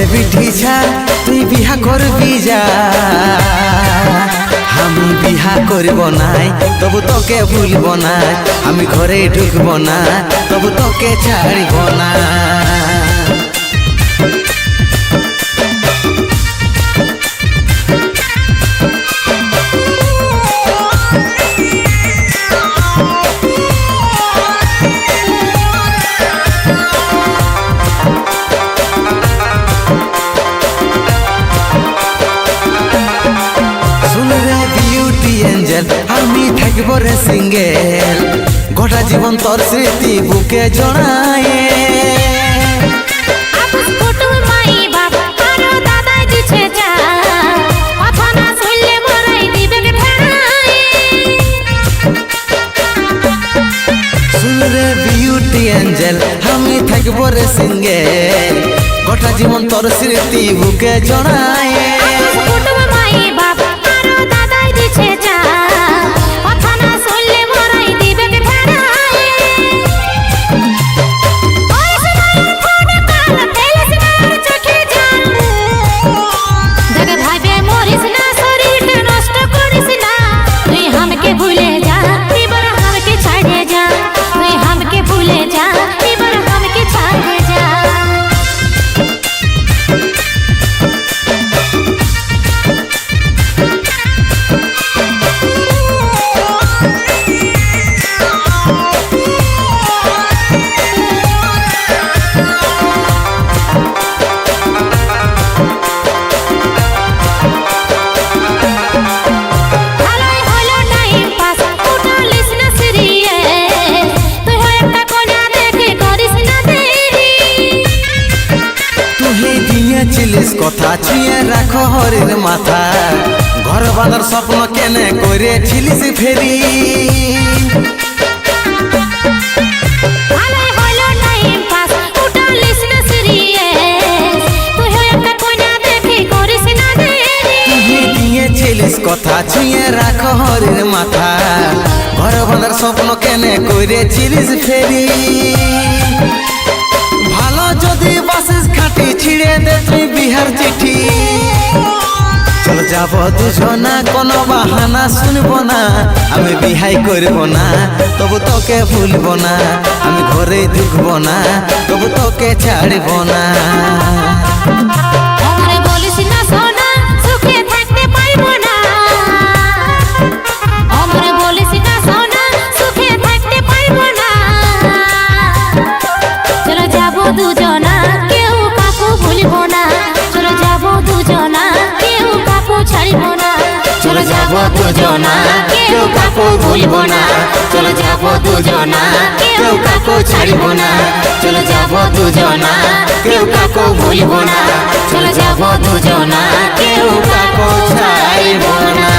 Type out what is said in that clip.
লোকের বিঠি ছা তুই বিহা করবি যা। আমি বিহা করব নাই তবু তোকে ভুলব না। আমি ঘরে ঢুকব না, তবু তোকে ছাড়ব না। থাকব রে সিঙ্গেল। গোটা জীবন তোর স্মৃতি বুকে জড়ায়। এঞ্জেল আমি থাকব রে সিঙ্গেল। গোটা জীবন তোর স্মৃতি বুকে জড়ায়। কথা ছুঁয়ে রাখো হরির মাথা। ঘর বাঁধার স্বপ্ন কেনে করেছিলিস ফেরি। কথা ছুঁয়ে রাখো হরির মাথা। ঘর বাঁধার স্বপ্ন কেনে করেছিলিস ফেরি। ভালো যদি বাসিস খাটি ছিঁড়ে দে তুই বিহার চিঠি। চল যাব দুজনা, কোনো বাহানা শুনব না। আমি বিহাই করব না, তবু তোকে ভুলব না। আমি ঘরে ঢুকবো না, তবু তোকে ছাড়ব না। যাব দুজনা, কেউ কাকু ভুলবো না। চলো যাব দুজনা, কেউ কাকো ছাড়বো না। চলো যাব দুজনা, কেউ কাকু ভুলবো না। চলো যাব দুজনা, কেউ কাকু ছাড়বো না।